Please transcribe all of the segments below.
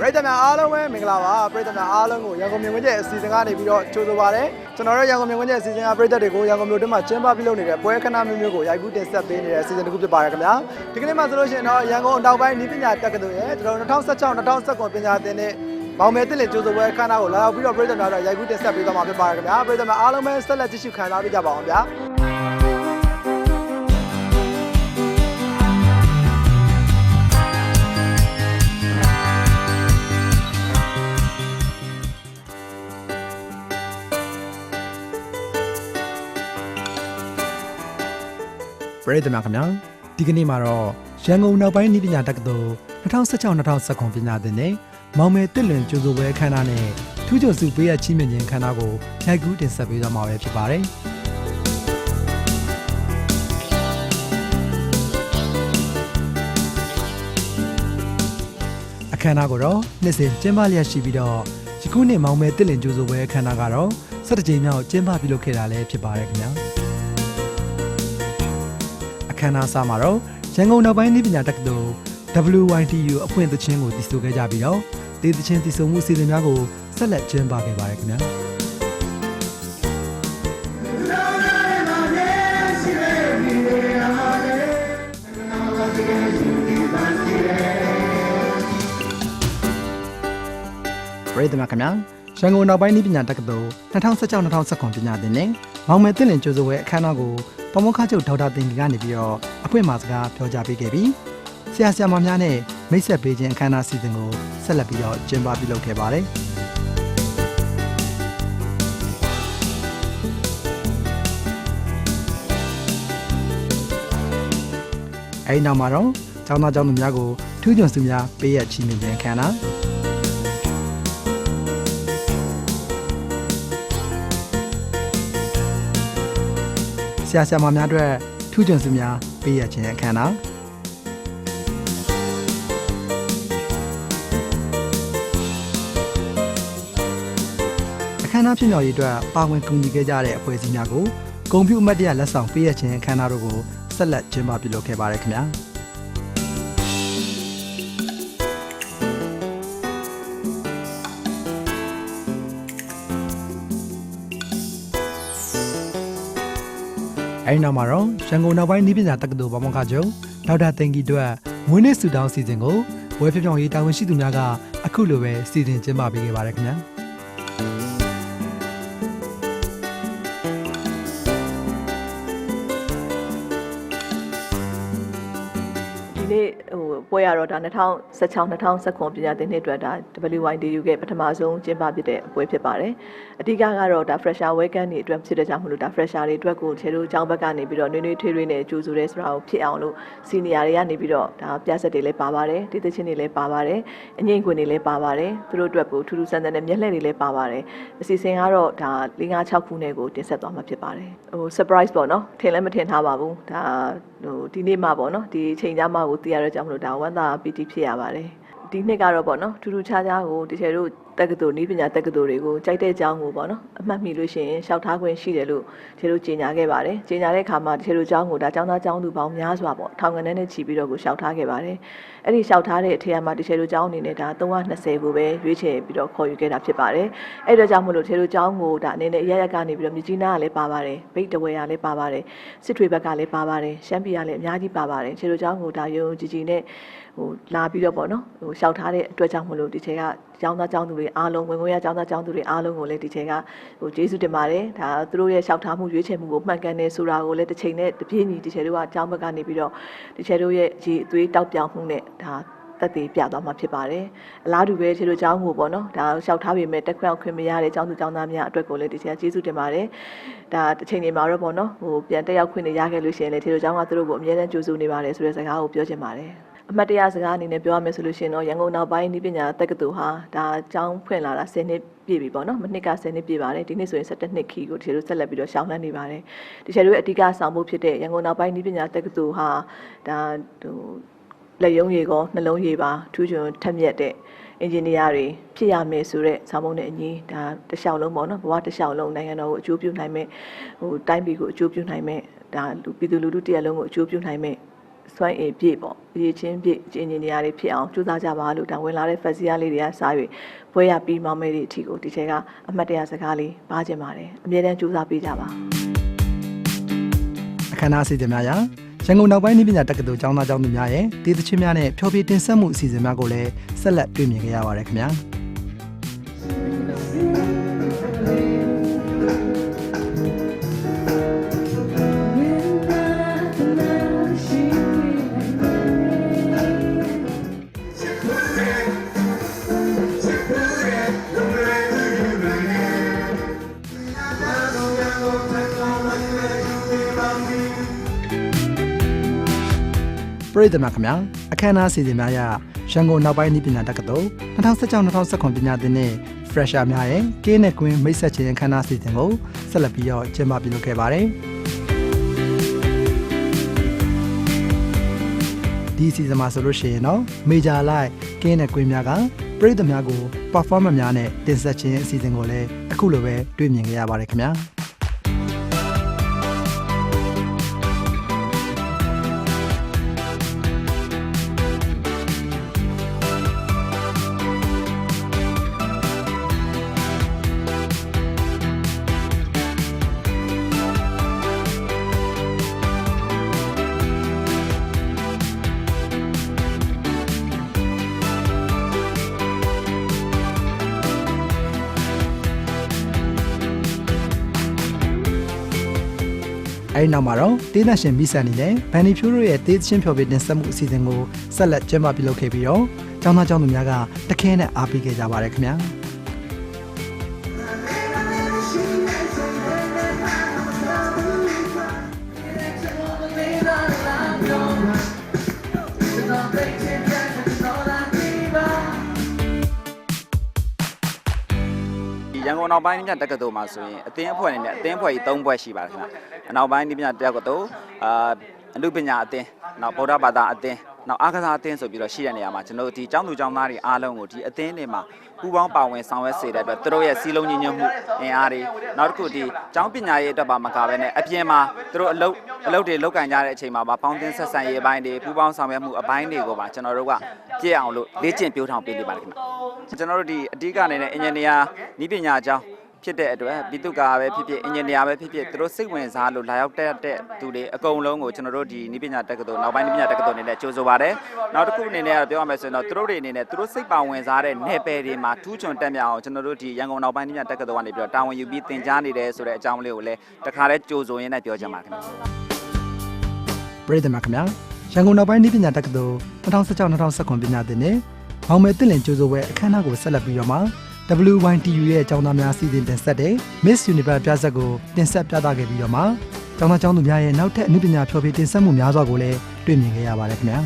ရိသတ်များအားလုံးပဲမင်္ဂလာပါပရိသတ်များအားလုံးကိုရန်ကုန်မြင်ကွင်းကျက်အစီအစဉ်ကနေပြီးတော့ကြိုဆိုပါရစေကျွန်တော်တို့ရန်ကုန်မြင်ကွင်းကျက်အစီအစဉ်ကပရိသတ်တွေကိုရန်ကုန်မြို့တွင်းမှာကျင်းပပြုလုပ်နေတဲ့ပွဲခဏမျိုးမျိုးကိုရိုက်ကူးတင်ဆက်ပေးနေတဲ့အစီအစဉ်တစ်ခုဖြစ်ပါတယ်ခင်ဗျာဒီကနေ့မှာဆိုလို့ရှိရင်တော့ရန်ကုန်အနောက်ပိုင်းဤပညာတက္ကသိုလ်ရဲ့ကျွန်တော်2016 2019ပညာသင်တဲ့မောင်မယ်တင်လင်ကြိုဆိုပွဲခဏကိုလာရောက်ပြီးတော့ပရိသတ်များတော့ရိုက်ကူးတင်ဆက်ပေးသွားမှာဖြစ်ပါတယ်ခင်ဗျာပရိသတ်များအားလုံးပဲဆက်လက်ကြည့်ရှုခံစားပေးကြပါအောင်ဗျာ ပရိသတ်များခင်ဗျာဒီကနေ့မှာတော့ရန်ကုန်နောက်ပိုင်းဤပညာတက္ကသိုလ်2016-2019ပညာသင်တဲ့မောင်မယ်တစ်လွင်ကျိုးစိုးပွဲအခမ်းအနားနဲ့ထူးချွန်စုပေးရချီးမြှင့်ခြင်းအခမ်းအနားကိုရိုက်ကူးတင်ဆက်ပေးသွားမှာပဲဖြစ်ပါတယ်အခမ်းအနားကိုတော့နှစ်စဉ်ကျင်းပလျက်ရှိပြီးတော့ဒီခုနှစ်မောင်မယ်တစ်လင်ကျိုးစိုးပွဲအခမ်းအနားကတော့17ကြိမ်မြောက်ကျင်းပပြုလုပ်ခဲ့တာလည်းဖြစ်ပါတယ်ခင်ဗျာ အခမ်းအနားစမှာတော့ရန်ကုန်နောက်ပိုင်းနည်းပညာတက္ကသိုလ် WYTU အဖွင့်သချင်းကိုတည်ဆိုခဲ့ကြပြီးတော့ဒေသချင်းတည်ဆိုမှုအစီအစဉ်များကိုဆက်လက်ကျင်းပခဲ့ပါရခင်ဗျာပရိသတ်များခင်ဗျာရန်ကုန်နောက်ပိုင်းနည်းပညာတက္ကသိုလ်2016-2019ပညာသင်နဲ့မောင်မယ်တင်လင်ကျိုးစိုးဝဲအခမ်းအနားကို ပမုခချုပ်ဒေါက်တာတင်ကြီးကနေပြီးတော့အဖွင့်မှာစကားပြောကြားပေးခဲ့ပြီးဆရာဆရာမများနဲ့မိတ်ဆက်ပေးခြင်းအခမ်းအနားစီစဉ်ကိုဆက်လက်ပြီးတော့ကျင်းပပြုလုပ်ခဲ့ပါတယ်အဲဒီနောက်မှာတော့ကျောင်းသားကျောင်းသူများကိုထူးချွန်စုများပေးရချီးမြှင့်ခြင်းအခမ်းအနား ရာဆရာမများအတွက်ထူးချွန်စုများပေးရခြင်းအခမ်းအနားအခမ်းအနားဖြစ်မြောက်ရေးအတွက်ပါဝင်ကူညီခဲ့ကြတဲ့အဖွဲ့အစည်းများကိုဂုဏ်ပြုအမတ်တရလက်ဆောင်ပေးရခြင်းအခမ်းအနားတို့ကိုဆက်လက်ကျင်းပပြုလုပ်ခဲ့ပါတယ်ခင်ဗျာ အဲဒီနောက်မှာတော့ရန်ကုန်နောက်ပိုင်းနည်းပညာတက္ကသိုလ်ဗမောက္ခချုပ်ဒေါက်တာတင်ကြီးတို့မွေးနေ့ဆုတောင်းစီစဉ်ကိုဝယ်ဖြပြောင်းရေးတာဝန်ရှိသူများကအခုလိုပဲစီစဉ်ကျင်းပပေးခဲ့ပါတယ်ခင်ဗျာ နေ့ဟိုပွဲရတော့ဒါ2016 2019ပညာသင်နှစ်အတွက်ဒါ WYDU ကပထမဆုံးကျင်းပဖြစ်တဲ့ပွဲဖြစ်ပါတယ်။အဓိကကတော့ဒါ fresher welcome တွေအတွက်ဖြစ်တဲ့ကြောင့်မလို့ဒါ fresher တွေအတွက်ကိုခြေတို့အကြောင်းဘက်ကနေပြီးတော့နွေးနွေးထွေးထွေးနဲ့ကြိုးဆိုရဲဆိုတာကိုဖြစ်အောင်လို့ senior တွေကနေပြီးတော့ဒါပြဆက်တွေလည်းပါပါတယ်။တည်တချင်းတွေလည်းပါပါတယ်။အငိမ့်ခွင်တွေလည်းပါပါတယ်။သူတို့အတွက်ကိုထူးထူးဆန်းဆန်းနဲ့မျက်လှည့်တွေလည်းပါပါတယ်။အစီအစဉ်ကတော့ဒါ5 6ခုနဲ့ကိုတင်ဆက်သွားမှာဖြစ်ပါတယ်။ဟို surprise ပေါ့နော်။ထင်လည်းမထင်ထားပါဘူး။ဒါ ဟိုဒီနေ့မှပေါ့နော်။ဒီအချိန်ကြမှာကိုသိရတော့ကြောင့်မလို့ဒါဝမ်းသာပီတိဖြစ်ရပါတယ်။ဒီနှစ်ကတော့ပေါ့နော်ထူးထူးခြားခြားကိုတကယ်လို့ တက္ကသိုလ်နည်းပညာတက္ကသိုလ်တွေကိုကြိုက်တဲ့အကြောင်းကိုပေါ့နော်အမှတ်မိလို့ရှိရင်ရှောက်ထားခွင့်ရှိတယ်လို့တကယ်လို့ကြေညာခဲ့ပါတယ်ကြေညာတဲ့အခါမှာတကယ်လို့အကြောင်းကိုဒါအကြောင်းသားအကြောင်းသူပေါင်းများစွာပေါ့ထောင်ငန်းနဲ့ချီပြီးတော့ကိုရှောက်ထားခဲ့ပါတယ်အဲ့ဒီရှောက်ထားတဲ့အထက်မှာတကယ်လို့အကြောင်းအနေနဲ့ဒါ320ကိုပဲရွေးချယ်ပြီးတော့ခေါ်ယူခဲ့တာဖြစ်ပါတယ်အဲ့ဒါကြောင့်မို့လို့တကယ်လို့အကြောင်းကိုဒါအနေနဲ့အရရက်ကနေပြီးတော့မြကြီးနားကလည်းပါပါတယ်ဗိတ်တဝဲကလည်းပါပါတယ်စစ်ထွေဘက်ကလည်းပါပါတယ်ရှမ်းပြည်ကလည်းအများကြီးပါပါတယ်တကယ်လို့အကြောင်းကိုဒါယုံကြည်ကြည်နဲ့ဟိုလာပြီးတော့ပေါ့နော်ဟိုရှောက်ထားတဲ့အတွက်ကြောင့်မလို့ဒီချက်ကကျောင်းသားကျောင်းသူတွေအားလုံးဝင်ဝင်ရကျောင်းသားကျောင်းသူတွေအားလုံးကိုလည်းဒီချက်ကဟိုကျေးဇူးတင်ပါတယ်ဒါသူတို့ရဲ့ရှောက်ထားမှုရွေးချယ်မှုကိုမှန်ကန်တယ်ဆိုတာကိုလည်းတစ်ချိန်နဲ့တပြေးညီဒီချက်တို့ကအကြောင်းဘက်ကနေပြီးတော့ဒီချက်တို့ရဲ့ရေအသွေးတောက်ပြောင်မှုနဲ့ဒါတက်တည်ပြသွားမှာဖြစ်ပါတယ်အလားတူပဲဒီလိုကျောင်းကိုပေါ့နော်ဒါလျှောက်ထားပေမဲ့တက်ခွင့်ခွင့်မရတဲ့ကျောင်းသူကျောင်းသားများအတွက်ကိုလည်းဒီချက်ကကျေးဇူးတင်ပါတယ်ဒါတစ်ချိန်နေမှာတော့ပေါ့နော်ဟိုပြန်တက်ရောက်ခွင့်တွေရခဲ့လို့ရှိရင်လည်းဒီလိုကျောင်းကသူတို့ကိုအများနဲ့ကြိုးစုနေပါတယ်ဆိုတဲ့စကားကိုပြောချင်ပါတယ် အမတ်တရားစကားအနေနဲ့ပြောရမယ်ဆိုလို့ရှိရင်တော့ရန်ကုန်နောက်ပိုင်းဤပညာတက္ကသိုလ်ဟာဒါကျောင်းဖွင့်လာတာ10နှစ်ပြည့်ပြီပေါ့နော်မနှစ်က10နှစ်ပြည့်ပါတယ်ဒီနှစ်ဆိုရင်17နှစ်ခီကိုဒီလိုဆက်လက်ပြီးတော့ရှောင်းလန်းနေပါတယ်ဒီချက်တို့ရဲ့အဓိကဆောင်မှုဖြစ်တဲ့ရန်ကုန်နောက်ပိုင်းဤပညာတက္ကသိုလ်ဟာဒါဟိုလက်ယုံရည်ကောနှလုံးရည်ပါထူးချွန်ထက်မြက်တဲ့အင်ဂျင်နီယာတွေဖြစ်ရမယ်ဆိုတဲ့ဆောင်းပုံးနဲ့အညီဒါတစ်လျှောက်လုံးပေါ့နော်ဘဝတစ်လျှောက်လုံးနိုင်ငံတော်ကိုအကျိုးပြုနိုင်မဲ့ဟိုတိုင်းပြည်ကိုအကျိုးပြုနိုင်မဲ့ဒါလူပြည်သူလူထုတရက်လုံးကိုအကျိုးပြုနိုင်မဲ့ စွမ်းအင်ပြည့်ပေါ့အရေးချင်းပြည့်အင်ဂျင်နီယာတွေဖြစ်အောင်ကြိုးစားကြပါလို့ဒါဝင်လာတဲ့ festival လေးတွေကစား၍ပွဲရပြီးမောင်းမဲတွေအထိကိုဒီထဲကအမှတ်တရစကားလေးပါခြင်းပါတယ်အမြဲတမ်းကြိုးစားပေးကြပါအခမ်းအနားအစီအစဉ်များရာရန်ကုန်နောက်ပိုင်းနည်းပညာတက္ကသိုလ်ကျောင်းသားကျောင်းသူများရဲ့တည်သချင်းများနဲ့ဖျော်ဖြေတင်ဆက်မှုအစီအစဉ်များကိုလည်းဆက်လက်တွေ့မြင်ကြရပါတယ်ခင်ဗျာ။။ ရိသတ်များခင်ဗျာအခမ်းအနားအစီအစဉ်များအရရန်ကုန်နောက်ပိုင်းနည်းပညာတက္ကသိုလ်2016-2019ပညာသင်နှစ် fresher များရဲ့ကင်းနဲ့ကွင်းမိတ်ဆက်ခြင်းအခမ်းအနားအစီအစဉ်ကိုဆက်လက်ပြီးတော့ကျင်းပပြုလုပ်ခဲ့ပါတယ်။ဒီအစီအစဉ်မှာဆိုလို့ရှိရင်တော့ major light ကင်းနဲ့ကွင်းများကပရိသတ်များကို performance များနဲ့တင်ဆက်ခြင်းအစီအစဉ်ကိုလည်းအခုလိုပဲတွေ့မြင်ခဲ့ရပါတယ်ခင်ဗျာ။ အဲဒီနောက်မှာတော့တေးသရှင်မိဆန်နေနဲ့ဗန်နီဖြိုးတို့ရဲ့တေးသချင်းဖျော်ဖြေတင်ဆက်မှုအစီအစဉ်ကိုဆက်လက်ကျင်းပပြုလုပ်ခဲ့ပြီးတော့ကျောင်းသားကျောင်းသူများကတခဲနဲ့အားပေးခဲ့ကြပါတယ်ခင်ဗျာ ကုန်နောက်ပိုင်းညတက္ကသိုလ်မှာဆိုရင်အသင်းအဖွဲ့အနေနဲ့အသင်းအဖွဲ့ကြီး၃ဖွဲ့ရှိပါတယ်ခင်ဗျအနောက်ပိုင်းညတက္ကသိုလ်အာအနုပညာအသင်းနောက်ဗုဒ္ဓဘာသာအသင်း နောက်အားကစားအသင်းဆိုပြီးတော့ရှိတဲ့နေရာမှာကျွန်တော်တို့ဒီကျောင်းသူကျောင်းသားတွေအားလုံးကိုဒီအသင်းတွေမှာပူးပေါင်းပါဝင်ဆောင်ရွက်စေတဲ့အတွက်သူတို့ရဲ့စီလုံးညီညွတ်မှုအင်အားတွေနောက်တစ်ခုဒီကျောင်းပညာရေးအတွက်ပါမကဘဲနဲ့အပြင်မှာသူတို့အလုပ်အလုပ်တွေလုပ်ကင်ကြတဲ့အချိန်မှာပါပေါင်းသင်းဆက်ဆံရေးအပိုင်းတွေပူးပေါင်းဆောင်ရွက်မှုအပိုင်းတွေကိုပါကျွန်တော်တို့ကပြည့်အောင်လို့လေ့ကျင့်ပြိုးထောင်ပေးနေပါတယ်ခင်ဗျကျွန်တော်တို့ဒီအဓိကအနေနဲ့အင်ဂျင်နီယာဤပညာကျောင်း ဖြစ်တဲ့အတွက်ပြည်သူ့ကာပဲဖြစ်ဖြစ်အင်ဂျင်နီယာပဲဖြစ်ဖြစ်သူတို့စိတ်ဝင်စားလို့လာရောက်တက်တဲ့သူတွေအကုန်လုံးကိုကျွန်တော်တို့ဒီနိပညာတက္ကသိုလ်နောက်ပိုင်းနိပညာတက္ကသိုလ်အနေနဲ့ကြိုဆိုပါတယ်။နောက်တစ်ခုအနေနဲ့ကတော့ပြောရမယ်ဆိုရင်တော့သူတို့တွေအနေနဲ့သူတို့စိတ်ပါဝင်စားတဲ့နယ်ပယ်တွေမှာထူးချွန်တက်မြောက်အောင်ကျွန်တော်တို့ဒီရန်ကုန်နောက်ပိုင်းနိပညာတက္ကသိုလ်ကနေပြီးတော့တာဝန်ယူပြီးသင်ကြားနေတယ်ဆိုတဲ့အကြောင်းလေးကိုလည်းတခါလဲကြိုဆိုရင်းနဲ့ပြောချင်ပါတယ်ခင်ဗျာ။ပရိသတ်များခင်ဗျာရန်ကုန်နောက်ပိုင်းနည်းပညာတက္ကသိုလ်2016-2019ပညာသင်နှစ်မောင်မယ်တင့်လင်ကျိုးစိုးပွဲအခမ်းအနားကိုဆက်လက်ပြီးတော့မှ WYTU ရဲ့အကြောင်းသားများစီစဉ်တင်ဆက်တဲ့ Miss Universe ပြဆက်ကိုတင်ဆက်ပြသခဲ့ပြီးတော့မှကျောင်းသားကျောင်းသူများရဲ့နောက်ထပ်အနုပညာဖျော်ဖြေတင်ဆက်မှုများစွာကိုလည်းတွေ့မြင်ခဲ့ရပါတယ်ခင်ဗျာ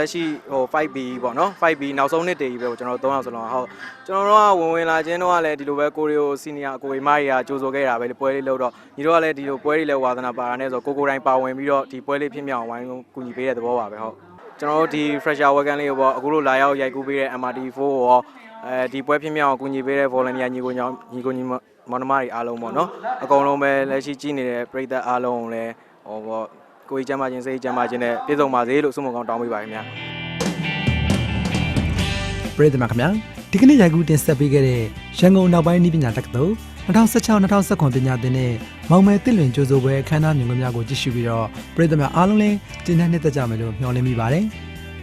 တော်ကတော့လက်ရှိဟို 5B ပေါ့နော် 5B နောက်ဆုံးနှစ်တည်းကြီးပဲကျွန်တော်တို့၃ယောက်စလုံးဟုတ်ကျွန်တော်တို့ကဝင်ဝင်လာခြင်းတော့ကလည်းဒီလိုပဲကိုရီယိုစီနီယာကိုဝေမကြီးကကြိုးဆိုခဲ့တာပဲပွဲလေးလုပ်တော့ညီတို့ကလည်းဒီလိုပွဲလေးလဲဝါသနာပါတာနဲ့ဆိုကိုကိုတိုင်းပါဝင်ပြီးတော့ဒီပွဲလေးဖြစ်မြောက်ဝိုင်းကူညီပေးတဲ့သဘောပါပဲဟုတ်ကျွန်တော်တို့ဒီ fresher welcome လေးကိုပေါ့အခုလိုလာရောက်ရိုက်ကူးပေးတဲ့ MRT4 ရောအဲဒီပွဲဖြစ်မြောက်ကူညီပေးတဲ့ volunteer ညီကိုညောင်ညီကိုညီမောင်နှမတွေအားလုံးပေါ့နော်အကုန်လုံးပဲလက်ရှိကြည့်နေတဲ့ပရိသတ်အားလုံးကိုလည်းဟောပေါ့ ကိုကြီးကျမ်းမာခြင်းစိတ်ကျမ်းမာခြင်းနဲ့ပြည့်စုံပါစေလို့ဆုမွန်ကောင်းတောင်းပေးပါခင်ဗျာပရိသတ်များခင်ဗျာဒီကနေ့ရိုက်ကူးတင်ဆက်ပေးခဲ့တဲ့ရန်ကုန်နောက်ပိုင်းနည်းပညာတက္ကသိုလ်2016-2019ပညာသင်တဲ့မောင်မယ်တစ်လွင်ကျိုးစိုးပွဲအခမ်းအနားမြင်ကွင်းများကိုကြည့်ရှုပြီးတော့ပရိသတ်များအားလုံးလည်းကျင်းတဲ့နှစ်သက်ကြမယ်လို့မျှော်လင့်မိပါတယ်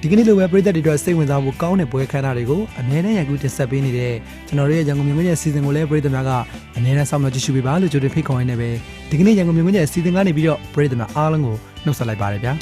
ဒီကနေ့လိုပဲပရိသတ်တွေအတွက်စိတ်ဝင်စားဖို့ကောင်းတဲ့ပွဲအခမ်းအနားတွေကိုအများနဲ့ရိုက်ကူးတင်ဆက်ပေးနေတဲ့ကျွန်တော်တို့ရဲ့ရန်ကုန်မြင်ကွင်းရဲ့အစီအစဉ်ကိုလည်းပရိသတ်များကအများနဲ့စောင့်မျှော်ကြည့်ရှုပေးပါလို့ကြိုတင်ဖိတ်ခေါ်ရင်းနဲ့ပဲဒီကနေ့ရန်ကုန်မြင်ကွင်းရဲ့အစီအစဉ်ကနေပြီးတော့ပရိသတ်များအားလုံးကိုနှုတ်ဆက်လိုက်ပါတယ်ဗျာ